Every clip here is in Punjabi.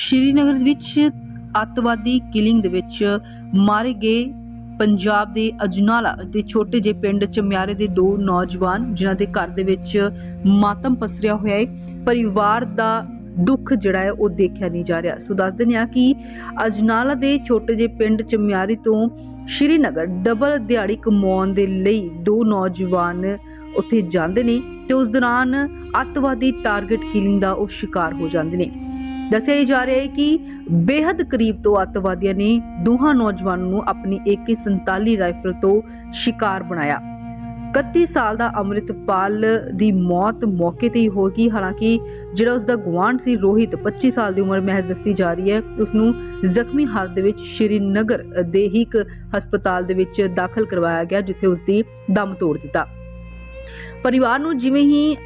ਸ਼੍ਰੀਨਗਰ ਵਿੱਚ ਅੱਤਵਾਦੀ ਕਿਲਿੰਗ ਦੇ ਵਿੱਚ ਮਾਰੇ ਗਏ ਪੰਜਾਬ ਦੇ ਅਜਨਾਲਾ ਦੇ ਛੋਟੇ ਜਿਹੇ ਪਿੰਡ ਚਮਿਆਰੇ ਦੇ ਦੋ ਨੌਜਵਾਨ, ਜਿਨ੍ਹਾਂ ਦੇ ਘਰ ਦੇ ਵਿੱਚ ਮਾਤਮ ਪਸਰਿਆ ਹੋਇਆ ਹੈ। ਪਰਿਵਾਰ ਦਾ ਦੁੱਖ ਜਿਹੜਾ ਹੈ, ਉਹ ਦੇਖਿਆ ਨਹੀਂ ਜਾ ਰਿਹਾ। ਸੋ ਦੱਸ ਦਿੰਦੇ ਹਾਂ ਕਿ ਅਜਨਾਲਾ ਦੇ ਛੋਟੇ ਜਿਹੇ ਪਿੰਡ ਚਮਿਆਰੀ ਤੋਂ ਸ਼੍ਰੀਨਗਰ ਡਬਲ ਦਿਹਾੜੀ ਕਮਾਉਣ ਦੇ ਲਈ ਦੋ ਨੌਜਵਾਨ ਉੱਥੇ ਜਾਂਦੇ ਨੇ ਤੇ ਉਸ ਦੌਰਾਨ ਅੱਤਵਾਦੀ ਟਾਰਗੇਟ ਕਿਲਿੰਗ ਦਾ ਉਹ ਸ਼ਿਕਾਰ ਹੋ ਜਾਂਦੇ ਨੇ। ਦੱਸਿਆ ਜਾ ਰਿਹਾ ਹੈ ਕਿ ਬੇहद ਕਰੀਬ ਤੋਂ ਅੱਤਵਾਦੀਆਂ ਨੇ ਦੋਹਾਂ ਨੌਜਵਾਨਾਂ ਨੂੰ ਆਪਣੀ AK47 ਰਾਈਫਲ ਤੋਂ ਸ਼ਿਕਾਰ ਬਣਾਇਆ। 31 ਸਾਲ ਦਾ ਅੰਮ੍ਰਿਤਪਾਲ ਦੀ ਮੌਤ ਮੌਕੇ ਤੇ ਹੀ ਹੋ ਗਈ। ਹਾਲਾਂਕਿ ਜਿਹੜਾ ਉਸ ਦਾ ਗਵਾਂਢ ਸੀ ਰੋਹਿਤ 25 ਸਾਲ ਦੀ ਉਮਰ ਮਹਿਜ਼ ਦੱਸੀ ਜਾ ਰਹੀ ਹੈ। ਉਸ ਨੂੰ ਜ਼ਖਮੀ ਹਾਲਤ ਦੇ ਵਿੱਚ ਸ਼੍ਰੀਨਗਰ ਦੇ ਹੀ ਇੱਕ ਹਸਪਤਾਲ ਦੇ ਵਿੱਚ ਦਾਖਲ ਕਰਵਾਇਆ ਗਿਆ, ਜਿੱਥੇ ਉਸ ਦੀ ਦਮ ਤੋੜ ਦਿੱਤਾ। ਪਰਿਵਾਰ ਨੂੰ ਜਿਵੇਂ ਹੀ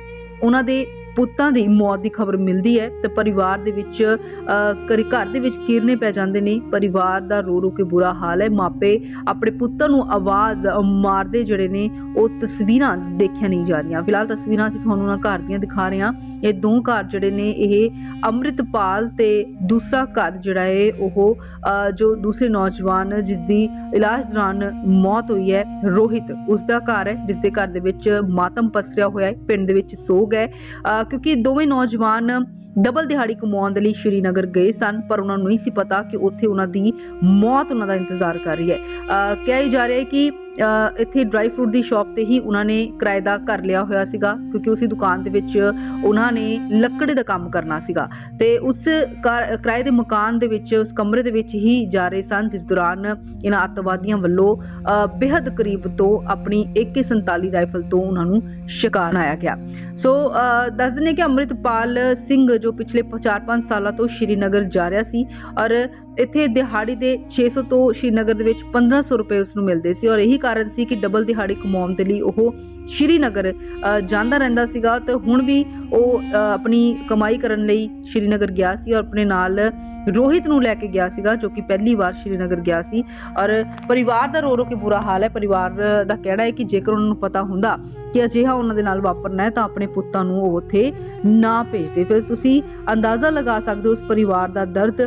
ਉਹਨਾਂ ਦੇ ਪੁੱਤਾਂ ਦੀ ਮੌਤ ਦੀ ਖਬਰ ਮਿਲਦੀ ਹੈ ਤੇ ਪਰਿਵਾਰ ਦੇ ਵਿੱਚ ਅਹ, ਘਰ ਦੇ ਵਿੱਚ ਕਿਰਨੇ ਪੈ ਜਾਂਦੇ ਨੇ। ਪਰਿਵਾਰ ਦਾ ਰੋ ਰੋ ਕੇ ਬੁਰਾ ਹਾਲ ਹੈ। ਮਾਪੇ ਆਪਣੇ ਪੁੱਤਰ ਨੂੰ ਆਵਾਜ਼ ਮਾਰਦੇ ਜਿਹੜੇ ਨੇ ਉਹ ਤਸਵੀਰਾਂ ਦੇਖੀਆਂ ਨਹੀਂ ਜਾ ਰਹੀਆਂ। ਫਿਲਹਾਲ ਤਸਵੀਰਾਂ ਅਸੀਂ ਤੁਹਾਨੂੰ ਉਹਨਾਂ ਘਰ ਦੀਆਂ ਦਿਖਾ ਰਹੇ ਹਾਂ। ਇਹ ਦੋ ਘਰ ਜਿਹੜੇ ਨੇ ਇਹ ਅੰਮ੍ਰਿਤਪਾਲ ਤੇ ਦੂਸਰਾ ਘਰ ਜਿਹੜਾ ਹੈ ਉਹ ਜੋ ਦੂਸਰੇ ਨੌਜਵਾਨ ਜਿਸ ਦੀ ਇਲਾਜ ਦੌਰਾਨ ਮੌਤ ਹੋਈ ਹੈ ਰੋਹਿਤ। ਉਸ ਦਾ ਘਰ ਹੈ ਜਿਸ ਦੇ ਘਰ ਦੇ ਵਿੱਚ ਮਾਤਮ ਪਸਰਿਆ ਹੋਇਆ ਹੈ ਪਿੰਡ ਦੇ ਵਿੱਚ ਸੋਗ ਹੈ। ਅਹ ਕਿਉਂਕਿ ਦੋਵੇਂ ਨੌਜਵਾਨ ਡਬਲ ਦਿਹਾੜੀ ਕਮਾਉਣ ਦੇ ਲਈ ਸ਼੍ਰੀਨਗਰ ਗਏ ਸਨ, ਪਰ ਉਹਨਾਂ ਨੂੰ ਨਹੀਂ ਸੀ ਪਤਾ ਕਿ ਉੱਥੇ ਉਹਨਾਂ ਦੀ ਮੌਤ ਉਹਨਾਂ ਦਾ ਇੰਤਜ਼ਾਰ ਕਰ ਰਹੀ ਹੈ। ਅਹ ਕਿਹਾ ਜਾ ਰਿਹਾ ਹੈ ਕਿ ਇੱਥੇ ਡਰਾਈ ਫਰੂਟ ਦੀ ਸ਼ਾਪ ਤੇ ਹੀ ਉਹਨਾਂ ਨੇ ਕਿਰਾਏ ਦਾ ਘਰ ਲਿਆ ਹੋਇਆ ਸੀਗਾ ਕਿਉਂਕਿ ਉਸੇ ਦੁਕਾਨ ਦੇ ਵਿੱਚ ਉਹਨਾਂ ਨੇ ਲੱਕੜੇ ਦਾ ਕੰਮ ਕਰਨਾ ਸੀਗਾ ਤੇ ਉਸ ਕਿਰਾਏ ਦੇ ਮਕਾਨ ਦੇ ਵਿੱਚ ਉਸ ਕਮਰੇ ਦੇ ਵਿੱਚ ਹੀ ਜਾ ਰਹੇ ਸਨ ਜਿਸ ਦੌਰਾਨ ਇਹਨਾਂ ਅੱਤਵਾਦੀਆਂ ਵੱਲੋਂ ਅਹ, ਬੇਹੱਦ ਕਰੀਬ ਤੋਂ ਆਪਣੀ AK47 ਰਾਈਫਲ ਤੋਂ ਉਹਨਾਂ ਨੂੰ ਸ਼ਿਕਾਰ ਬਣਾਇਆ ਗਿਆ। ਸੋ ਦੱਸ ਦਿੰਦੇ ਕਿ ਅੰਮ੍ਰਿਤਪਾਲ ਸਿੰਘ ਜੋ ਪਿਛਲੇ 4-5 ਸਾਲਾਂ ਤੋਂ ਸ਼੍ਰੀਨਗਰ ਜਾ ਰਿਹਾ ਸੀ ਔਰ ਇੱਥੇ ਦਿਹਾੜੀ ਦੇ 600 ਤੋਂ ਸ਼੍ਰੀਨਗਰ ਦੇ ਵਿੱਚ 1500 ਰੁਪਏ ਉਸ ਨੂੰ ਮਿਲਦੇ ਸੀ ਔਰ ਇਹੀ ਕਾਰਨ ਸੀ ਕਿ ਡਬਲ ਦਿਹਾੜੀ ਕਮਾਉਣ ਦੇ ਲਈ ਉਹ ਸ਼੍ਰੀਨਗਰ ਜਾਂਦਾ ਰਹਿੰਦਾ ਸੀਗਾ ਤੇ ਹੁਣ ਵੀ ਉਹ ਆਪਣੀ ਕਮਾਈ ਕਰਨ ਲਈ ਸ਼੍ਰੀਨਗਰ ਗਿਆ ਸੀ ਔਰ ਆਪਣੇ ਨਾਲ ਰੋਹਿਤ ਨੂੰ ਲੈ ਕੇ ਗਿਆ ਸੀਗਾ ਜੋ ਕਿ ਪਹਿਲੀ ਵਾਰ ਸ਼੍ਰੀਨਗਰ ਗਿਆ ਸੀ ਔਰ ਪਰਿਵਾਰ ਦਾ ਰੋ ਰੋ ਕੇ ਬੁਰਾ ਹਾਲ ਹੈ। ਪਰਿਵਾਰ ਦਾ ਕਹਿਣਾ ਹੈ ਕਿ ਜੇਕਰ ਉਹਨਾਂ ਨੂੰ ਪਤਾ ਹੁੰਦਾ ਕਿ ਅਜਿਹਾ ਉਹਨਾਂ ਦੇ ਨਾਲ ਵਾਪਰਨਾ ਹੈ ਤਾਂ ਆਪਣੇ ਪੁੱਤਾਂ ਨੂੰ ਉਹ ਉੱਥੇ ਨਾ ਭੇਜਦੇ। ਫਿਰ ਤੁਸੀਂ ਅੰਦਾਜ਼ਾ ਲਗਾ ਸਕਦੇ ਹੋ ਉਸ ਪਰਿਵਾਰ ਦਾ ਦਰਦ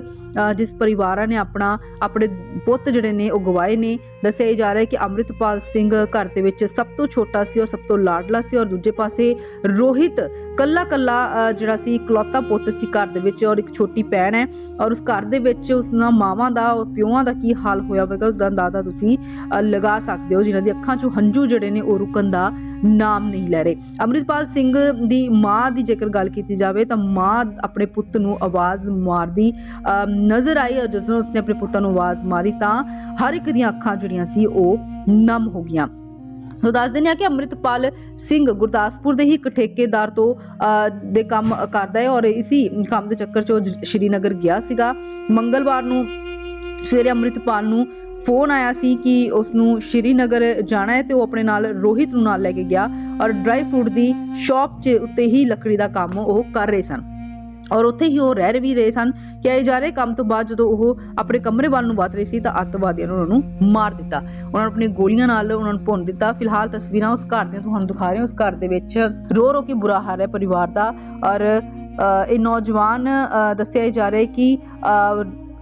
ਜਿਸ ਪਰਿਵਾਰਾਂ ਨੇ ਆਪਣਾ, ਆਪਣੇ ਪੁੱਤ ਜਿਹੜੇ ਨੇ ਉਹ ਗਵਾਏ ਨੇ। ਦੱਸਿਆ ਜਾ ਰਿਹਾ ਹੈ ਕਿ ਅੰਮ੍ਰਿਤਪਾਲ ਸਿੰਘ ਘਰ ਦੇ ਵਿੱਚ ਸਭ ਤੋਂ ਛੋਟਾ ਸੀ ਔਰ ਸਭ ਤੋਂ ਲਾਡਲਾ ਸੀ ਔਰ ਦੂਜੇ ਪਾਸੇ ਰੋਹਿਤ ਕੱਲਾ ਕੱਲਾ ਜਿਹੜਾ ਸੀ, ਇਕਲੌਤਾ ਪੁੱਤ ਸੀ ਘਰ ਦੇ ਵਿੱਚ ਔਰ ਇੱਕ ਛੋਟੀ ਭੈਣ ਹੈ। ਔਰ ਉਸ ਘਰ ਦੇ ਵਿੱਚ ਉਸ ਨਾਲ ਮਾਵਾਂ ਦਾ ਔਰ ਪਿਓਾਂ ਦਾ ਕੀ ਹਾਲ ਹੋਇਆ ਹੋਵੇਗਾ ਉਸ ਦਾ ਅੰਦਾਜ਼ਾ ਤੁਸੀਂ ਲਗਾ ਸਕਦੇ ਹੋ। ਜਿਨ੍ਹਾਂ ਦੀ ਅੱਖਾਂ 'ਚੋਂ ਹੰਝੂ ਜਿਹੜੇ ਨੇ ਉਹ ਰੁਕਣ ਦਾ ਨਾਮ ਨਹੀਂ ਲੈ ਰਹੇ। ਅੰਮ੍ਰਿਤਪਾਲ ਸਿੰਘ ਦੀ ਮਾਂ ਦੀ ਜੇਕਰ ਗੱਲ ਕੀਤੀ ਜਾਵੇ ਤਾਂ ਮਾਂ ਆਪਣੇ ਪੁੱਤ ਨੂੰ ਆਵਾਜ਼ ਮਾਰਦੀ ਨਜ਼ਰ ਆਈ ਔਰ ਜਦੋਂ ਉਸਨੇ ਆਪਣੇ ਪੁੱਤਾਂ ਨੂੰ ਆਵਾਜ਼ ਮਾਰੀ ਤਾਂ ਹਰ ਇੱਕ ਦੀਆਂ ਅੱਖਾਂ ਜਿਹੜੀਆਂ ਸੀ ਉਹ ਨਮ ਹੋ ਗਈਆਂ। ਸੋ ਦੱਸ ਦਿੰਦੇ ਆ ਕਿ ਅੰਮ੍ਰਿਤਪਾਲ ਸਿੰਘ ਗੁਰਦਾਸਪੁਰ ਦੇ ਹੀ ਇੱਕ ਠੇਕੇਦਾਰ ਤੋਂ ਅ, ਦੇ ਕੰਮ ਕਰਦਾ ਹੈ ਔਰ ਇਸੀ ਕੰਮ ਦੇ ਚੱਕਰ 'ਚ ਉਹ ਸ਼੍ਰੀਨਗਰ ਗਿਆ ਸੀਗਾ। ਮੰਗਲਵਾਰ ਨੂੰ ਸਵੇਰੇ ਅੰਮ੍ਰਿਤਪਾਲ ਨੂੰ ਫੋਨ ਆਇਆ ਸੀ ਕਿ ਉਸ ਨੂੰ ਸ਼੍ਰੀਨਗਰ ਜਾਣਾ ਹੈ ਤੇ ਉਹ ਆਪਣੇ ਨਾਲ ਰੋਹਿਤ ਨੂੰ ਨਾਲ ਲੈ ਕੇ ਗਿਆ ਔਰ ਡਰਾਈ ਫਰੂਟ ਦੀ ਸ਼ਾਪ 'ਚ ਉੱਤੇ ਹੀ ਲੱਕੜੀ ਦਾ ਕੰਮ ਉਹ ਕਰ ਰਹੇ ਸਨ। ਔਰ ਉੱਥੇ ਹੀ ਉਹ ਰਹਿ ਵੀ ਰਹੇ ਸਨ ਕਿ ਜਾ ਰਹੇ ਕੰਮ ਤੋਂ ਬਾਅਦ ਜਦੋਂ ਉਹ ਆਪਣੇ ਕਮਰੇ ਵੱਲ ਨੂੰ ਵਧ ਰਹੇ ਸੀ ਤਾਂ ਅੱਤਵਾਦੀਆਂ ਨੇ ਉਹਨਾਂ ਨੂੰ ਮਾਰ ਦਿੱਤਾ। ਉਹਨਾਂ ਨੂੰ ਆਪਣੀ ਗੋਲੀਆਂ ਨਾਲ ਉਹਨਾਂ ਨੂੰ ਭੁੰਨ ਦਿੱਤਾ। ਫਿਲਹਾਲ ਤਸਵੀਰਾਂ ਉਸ ਘਰ ਦੀਆਂ ਤੁਹਾਨੂੰ ਦਿਖਾ ਰਹੇ ਹਾਂ। ਉਸ ਘਰ ਦੇ ਵਿੱਚ ਰੋ ਰੋ ਕੇ ਬੁਰਾ ਹਾਲ ਹੈ ਪਰਿਵਾਰ ਦਾ। ਔਰ ਇਹ ਨੌਜਵਾਨ ਦੱਸਿਆ ਜਾ ਰਿਹਾ ਹੈ ਕਿ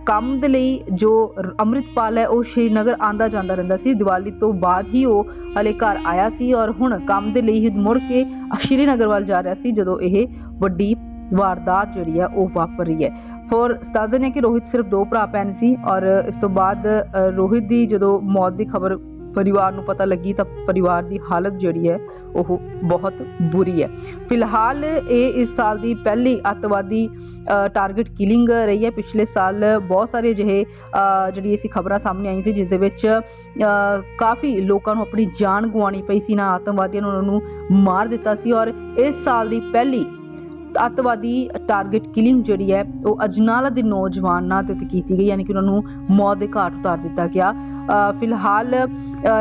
ਕੰਮ ਦੇ ਲਈ ਜੋ ਰ- ਅੰਮ੍ਰਿਤਪਾਲ ਹੈ, ਉਹ ਸ਼੍ਰੀਨਗਰ ਆਂਦਾ ਜਾਂਦਾ ਰਹਿੰਦਾ ਸੀ। ਦੀਵਾਲੀ ਤੋਂ ਬਾਅਦ ਹੀ ਉਹ ਹਲੇ ਘਰ ਆਇਆ ਸੀ ਔਰ ਹੁਣ ਕੰਮ ਦੇ ਲਈ ਹੀ ਮੁੜ ਕੇ ਸ਼੍ਰੀਨਗਰ ਵੱਲ ਜਾ ਰਿਹਾ ਸੀ, ਜਦੋਂ ਇਹ ਵੱਡੀ ਵਾਰਦਾਤ ਜਿਹੜੀ ਹੈ, ਉਹ ਵਾਪਰ ਰਹੀ ਹੈ। ਫੋਰ ਸਤਾਜ਼ਨ ਹੈ ਕਿ ਰੋਹਿਤ ਸਿਰਫ ਦੋ ਭਰਾ ਭੈਣ ਸੀ ਔਰ ਇਸ ਤੋਂ ਬਾਅਦ ਰੋਹਿਤ ਦੀ ਜਦੋਂ ਮੌਤ ਦੀ ਖਬਰ ਪਰਿਵਾਰ ਨੂੰ ਪਤਾ ਲੱਗੀ ਤਾਂ ਪਰਿਵਾਰ ਦੀ ਹਾਲਤ ਜਿਹੜੀ ਹੈ ਉਹ ਬਹੁਤ ਬੁਰੀ ਹੈ। ਫਿਲਹਾਲ ਇਹ ਇਸ ਸਾਲ ਦੀ ਪਹਿਲੀ ਅੱਤਵਾਦੀ ਟਾਰਗੇਟ ਕਿਲਿੰਗ ਰਹੀ ਹੈ। ਪਿਛਲੇ ਸਾਲ ਬਹੁਤ ਸਾਰੇ ਜਿਹੇ ਜਿਹੜੀ ਅਸੀਂ ਖਬਰਾਂ ਸਾਹਮਣੇ ਆਈ ਸੀ, ਜਿਸ ਦੇ ਵਿੱਚ ਕਾਫੀ ਲੋਕਾਂ ਨੂੰ ਆਪਣੀ ਜਾਨ ਗਵਾਉਣੀ ਪਈ ਸੀ। ਨਾ ਆਤੰਕਵਾਦੀਆਂ ਨੇ ਉਹਨਾਂ ਨੂੰ ਮਾਰ ਦਿੱਤਾ ਸੀ ਔਰ ਇਸ ਸਾਲ ਦੀ ਪਹਿਲੀ ਅੱਤਵਾਦੀ ਟਾਰਗੇਟ ਕਿਲਿੰਗ ਜਿਹੜੀ ਹੈ ਉਹ ਅਜਨਾਲਾ ਦੇ ਨੌਜਵਾਨਾਂ ਤੇ ਉੱਤੇ ਕੀਤੀ ਗਈ ਯਾਨੀ ਕਿ ਉਹਨਾਂ ਨੂੰ ਮੌਤ ਦੇ ਘਾਟ ਉਤਾਰ ਦਿੱਤਾ ਗਿਆ। ਅ, ਫਿਲਹਾਲ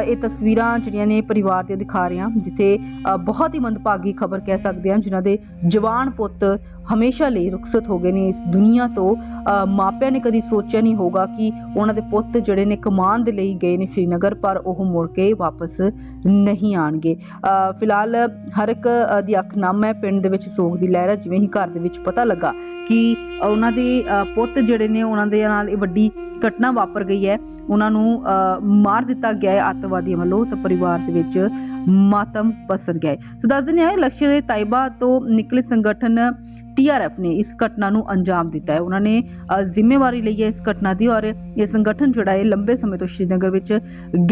ਇਹ ਤਸਵੀਰਾਂ ਜਿਹੜੀਆਂ ਨੇ ਪਰਿਵਾਰ ਦੇ ਦਿਖਾ ਰਹੇ ਹਾਂ ਜਿੱਥੇ ਅ, ਬਹੁਤ ਹੀ ਮੰਦਭਾਗੀ ਖਬਰ ਕਹਿ ਸਕਦੇ ਹਾਂ ਜਿਨ੍ਹਾਂ ਦੇ ਜਵਾਨ ਪੁੱਤ ਹਮੇਸ਼ਾ ਲਈ ਰੁਖਸਤ ਹੋ ਗਏ ਨੇ ਇਸ ਦੁਨੀਆ ਤੋਂ। ਮਾਪਿਆਂ ਨੇ ਕਦੀ ਸੋਚਿਆ ਨਹੀਂ ਹੋਗਾ ਕਿ ਉਹਨਾਂ ਦੇ ਪੁੱਤ ਜਿਹੜੇ ਨੇ ਕਮਾਨ ਦੇ ਲਈ ਗਏ ਨੇ ਸ਼੍ਰੀਨਗਰ, ਪਰ ਉਹ ਮੁੜ ਕੇ ਵਾਪਸ ਨਹੀਂ ਆਣਗੇ। ਫਿਲਹਾਲ ਹਰ ਇੱਕ ਦੀ ਅੱਖ ਨਮ ਹੈ। ਪਿੰਡ ਦੇ ਵਿੱਚ ਸੋਗ ਦੀ ਲਹਿਰ ਹੈ। ਜਿਵੇਂ ਹੀ ਘਰ ਦੇ ਵਿੱਚ ਪਤਾ ਲੱਗਾ ਕਿ ਉਹਨਾਂ ਦੇ ਪੁੱਤ ਜਿਹੜੇ ਨੇ ਉਹਨਾਂ ਦੇ ਨਾਲ ਇਹ ਵੱਡੀ ਘਟਨਾ ਵਾਪਰ ਗਈ ਹੈ। ਉਹਨਾਂ ਨੂੰ ਮਾਰ ਦਿੱਤਾ ਗਿਆ ਹੈ ਅੱਤਵਾਦੀਆਂ ਵੱਲੋਂ ਤਾਂ ਪਰਿਵਾਰ ਦੇ ਵਿੱਚ ਮਾਤਮ ਪਸਰ ਗਿਆ ਸੋ ਦੱਸ ਦਿੰਦੇ ਹਾਂ ਲਕਸ਼ਰ ਤਾਇਬਾ ਤੋਂ ਨਿਕਲੇ ਸੰਗਠਨ ਟੀਆਰਐਫ ਨੇ ਇਸ ਘਟਨਾ ਨੂੰ ਅੰਜਾਮ ਦਿੱਤਾ ਹੈ। ਉਹਨਾਂ ਨੇ ਜ਼ਿੰਮੇਵਾਰੀ ਲਈ ਹੈ ਇਸ ਘਟਨਾ ਦੀ ਔਰ ਇਹ ਸੰਗਠਨ ਜਿਹੜਾ ਹੈ, ਲੰਬੇ ਸਮੇਂ ਤੋਂ ਸ਼੍ਰੀਨਗਰ ਵਿੱਚ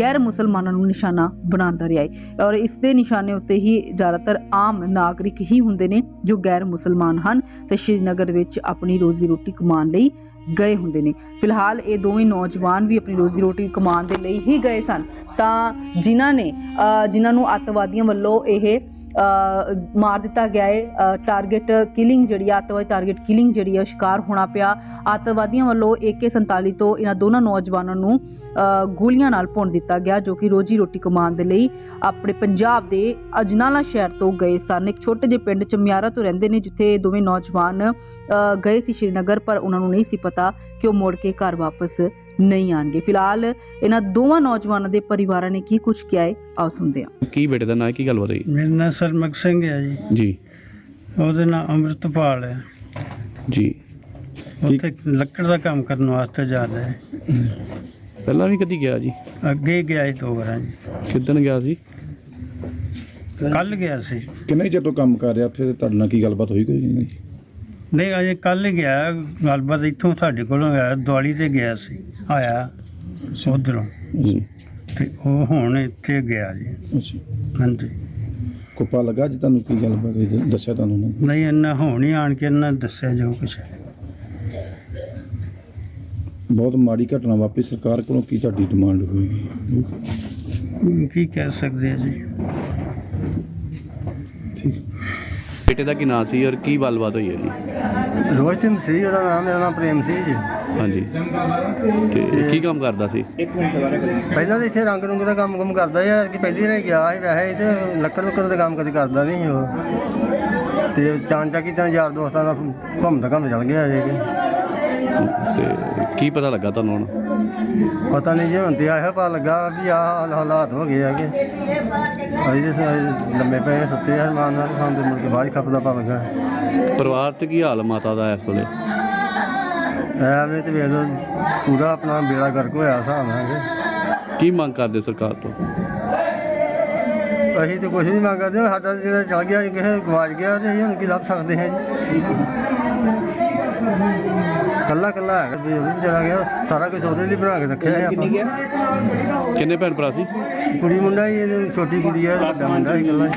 ਗੈਰ ਮੁਸਲਮਾਨਾਂ ਨੂੰ ਨਿਸ਼ਾਨਾ ਬਣਾਉਂਦਾ ਰਿਹਾ ਹੈ। ਔਰ ਇਸ ਦੇ ਨਿਸ਼ਾਨੇ ਉੱਤੇ ਹੀ ਜ਼ਿਆਦਾਤਰ ਆਮ ਨਾਗਰਿਕ ਹੀ ਹੁੰਦੇ ਨੇ ਜੋ ਗੈਰ ਮੁਸਲਮਾਨ ਹਨ। ਤੇ ਸ਼੍ਰੀਨਗਰ ਵਿੱਚ ਆਪਣੀ ਰੋਜ਼ੀ ਰੋਟੀ ਕਮਾਉਣ ਲਈ ਗਏ ਹੁੰਦੇ ਨੇ। ਫਿਲਹਾਲ ਇਹ ਦੋਵੇਂ ਨੌਜਵਾਨ ਵੀ ਆਪਣੀ ਰੋਜ਼ੀ ਰੋਟੀ ਕਮਾਉਣ ਦੇ ਲਈ ਹੀ ਗਏ ਸਨ। ਤਾਂ ਜਿਨ੍ਹਾਂ ਨੇ ਜਿਨ੍ਹਾਂ ਨੂੰ ਅੱਤਵਾਦੀਆਂ ਵੱਲੋਂ ਇਹ ਮਾਰ ਦਿੱਤਾ ਗਿਆ ਹੈ ਟਾਰਗੇਟ ਕਿਲਿੰਗ ਜਿਹੜੀ ਆ, ਅੱਤਵਾਦੀ ਟਾਰਗੇਟ ਕਿਲਿੰਗ ਜਿਹੜੀ ਹੈ ਉਹ ਸ਼ਿਕਾਰ ਹੋਣਾ ਪਿਆ। ਅੱਤਵਾਦੀਆਂ ਵੱਲੋਂ AK47 ਤੋਂ ਇਹਨਾਂ ਦੋਨਾਂ ਨੌਜਵਾਨਾਂ ਨੂੰ ਗੋਲੀਆਂ ਨਾਲ ਭੁੰਨ ਦਿੱਤਾ ਗਿਆ ਜੋ ਕਿ ਰੋਜੀ ਰੋਟੀ ਕਮਾਉਣ ਦੇ ਲਈ ਆਪਣੇ ਪੰਜਾਬ ਦੇ ਅਜਨਾਲਾ ਸ਼ਹਿਰ ਤੋਂ ਗਏ ਸਨ। ਇੱਕ ਛੋਟੇ ਜਿਹੇ ਪਿੰਡ ਚਮਿਆਰਾ ਤੋਂ ਰਹਿੰਦੇ ਨੇ ਜਿੱਥੇ ਦੋਵੇਂ ਨੌਜਵਾਨ ਗਏ ਸੀ ਸ਼੍ਰੀਨਗਰ ਪਰ ਉਹਨਾਂ ਨੂੰ ਨਹੀਂ ਸੀ ਪਤਾ ਕਿ ਉਹ ਮੁੜ ਕੇ ਘਰ ਵਾਪਸ ਨਹੀਂ ਆਣਗੇ। ਫਿਲਹਾਲ ਇਹਨਾਂ ਦੋਵਾਂ ਨੌਜਵਾਨਾਂ ਦੇ ਪਰਿਵਾਰਾਂ ਨੇ ਕੀ ਕੁਝ ਕਿਹਾ ਹੈ ਆਓ ਸੁਣਦੇ ਹਾਂ। ਕੀ ਬੇਟੇ ਦਾ ਨਾਂ ਹੈ? ਕੀ ਗੱਲ ਹੋਈ? ਮੇਰਾ ਨਾਂ ਸਰਮਕ ਸਿੰਘ ਹੈ ਜੀ। ਜੀ। ਉਹਦੇ ਨਾਂ ਅੰਮ੍ਰਿਤਪਾਲ ਹੈ। ਜੀ। ਉੱਥੇ ਲੱਕੜ ਦਾ ਕੰਮ ਕਰਨ ਵਾਸਤੇ ਜਾ ਰਿਹਾ ਹੈ। ਪਹਿਲਾਂ ਵੀ ਕਦੀ ਗਿਆ ਜੀ? ਅੱਗੇ ਗਿਆ ਸੀ ਦੋ ਵਾਰਾਂ ਜੀ। ਕਿੱਦਣ ਗਿਆ ਸੀ? ਕੱਲ ਗਿਆ ਸੀ। ਕਿੰਨੇ ਚਿਰ ਤੋਂ ਕੰਮ ਕਰ ਰਿਹਾ? ਉੱਥੇ ਤੇ ਤੁਹਾਡੇ ਨਾਲ ਕੀ ਗੱਲਬਾਤ ਹੋਈ ਕੋਈ? ਨਹੀਂ ਨਹੀਂ ਅਜੇ ਕੱਲ ਹੀ ਗਿਆ ਗੱਲਬਾਤ ਇੱਥੋਂ ਸਾਡੇ ਕੋਲੋਂ ਗਿਆ ਦਿਵਾਲੀ ਤੇ ਗਿਆ ਸੀ ਆਇਆ ਉਧਰੋਂ। ਜੀ। ਤੇ ਉਹ ਹੁਣ ਇੱਥੇ ਗਿਆ ਜੀ। ਅੱਛਾ। ਹਾਂਜੀ। ਕੋਪਾ ਲੱਗਾ ਜੀ ਤੁਹਾਨੂੰ ਕੀ ਗੱਲਬਾਤ ਹੋਈ ਦ- ਦੱਸਿਆ ਤੁਹਾਨੂੰ ਉਹਨਾਂ? ਨਹੀਂ ਇੰਨਾ ਹੁਣ ਹੀ ਆਣ ਕੇ ਇਹਨਾਂ ਦੱਸਿਆ ਜੋ ਕੁਛ ਹੈ। ਬਹੁਤ ਮਾੜੀ ਘਟਨਾ ਵਾਪਰੀ ਸਰਕਾਰ ਕੋਲੋਂ ਕੀ ਤੁਹਾਡੀ ਡਿਮਾਂਡ ਹੋਏਗੀ? ਕੀ ਕਹਿ ਸਕਦੇ ਆ ਜੀ? ਬੇਟੇ ਦਾ ਕੀ ਨਾਂ ਸੀ ਔਰ ਕੀ ਗੱਲਬਾਤ ਹੋਈ ਹੈ ਜੀ ਰੋਸ਼ਤਮ ਸੀ ਉਹਦਾ ਨਾਮ ਮੇਰਾ ਨਾਮ ਪ੍ਰੇਮ ਸੀ ਜੀ। ਹਾਂਜੀ। ਤੇ ਕੀ ਕੰਮ ਕਰਦਾ ਸੀ? ਪਹਿਲਾਂ ਤਾਂ ਇੱਥੇ ਰੰਗ ਰੁੰਗ ਦਾ ਕੰਮ ਕੰਮ ਕਰਦਾ ਯਾਰ ਕਿ ਪਹਿਲੀ ਵਾਰ ਗਿਆ ਸੀ ਵੈਸੇ ਇਹ ਤੇ ਲੱਕੜ ਲੁੱਕੜ ਦਾ ਕੰਮ ਕਦੇ ਕਰਦਾ ਨਹੀਂ ਸੀ ਉਹ। ਤੇ ਚਾਂਚਾ ਕੀ ਤਾਂ ਯਾਰ ਦੋਸਤਾਂ ਦਾ ਘੁੰਮਦਾ ਘੁੰਮ ਚੱਲ ਗਿਆ ਜੇ ਕਿ। ਤੇ ਕੀ ਪਤਾ ਲੱਗਾ ਤੁਹਾਨੂੰ ਹੁਣ? ਪਤਾ ਨਹੀਂ ਜੇ ਹੁਣ ਤੇ ਆਇਆ ਪਾ ਲੱਗਾ ਵੀ ਆਹ ਹਾਲਾਤ ਹੋ ਗਏ ਹੈਗੇ। ਅਸੀਂ ਤੇ ਸ- ਲੰਮੇ ਪਏ ਸੁੱਤੇ ਆ ਮਾਨ ਨਾਲ ਸਾਨੂੰ ਤੇ ਮੁੜ ਕੇ ਬਾਅਦ 'ਚ ਖੱਪ ਦਾ ਪਾ ਲੱਗਾ। ਪਰਿਵਾਰ ਤੇ ਕੀ ਹਾਲ ਮਾਤਾ ਦਾ ਇਸ ਵੇਲੇ? ਐਵੇਂ ਤੇ ਵੇਖ ਲਓ ਪੂਰਾ ਆਪਣਾ ਬੇੜਾ ਗਰਕ ਹੋਇਆ ਹਿਸਾਬ ਨਾਲ ਕਿ ਕੀ ਮੰਗ ਕਰਦੇ ਸਰਕਾਰ ਤੋਂ? ਅਸੀਂ ਤੇ ਕੁਝ ਨਹੀਂ ਮੰਗਦੇ ਸਾਡਾ ਜਿਹੜਾ ਚਲ ਗਿਆ ਕਿਸੇ ਗਵਾਚ ਗਿਆ ਤੇ ਅਸੀਂ ਹੁਣ ਕੀ ਲੱਭ ਸਕਦੇ ਹਾਂ ਜੀ। ਕੱਲਾ ਕੱਲਾ ਹੈਗਾ ਵੀ ਉਹ ਵੀ ਚਲਾ ਗਿਆ ਸਾਰਾ ਕੁਝ ਉਹਦੇ ਲਈ ਬਣਾ ਕੇ ਰੱਖਿਆ ਹੈ ਆਪਾਂ। ਕਿੰਨੇ ਭੈਣ ਭਰਾ ਸੀ? ਕੁੜੀ ਮੁੰਡਾ ਹੀ ਇਹਦੇ ਛੋਟੀ ਕੁੜੀ ਹੈ ਵੱਡਾ ਮੁੰਡਾ ਹੀ ਕੱਲਾ ਹੀ।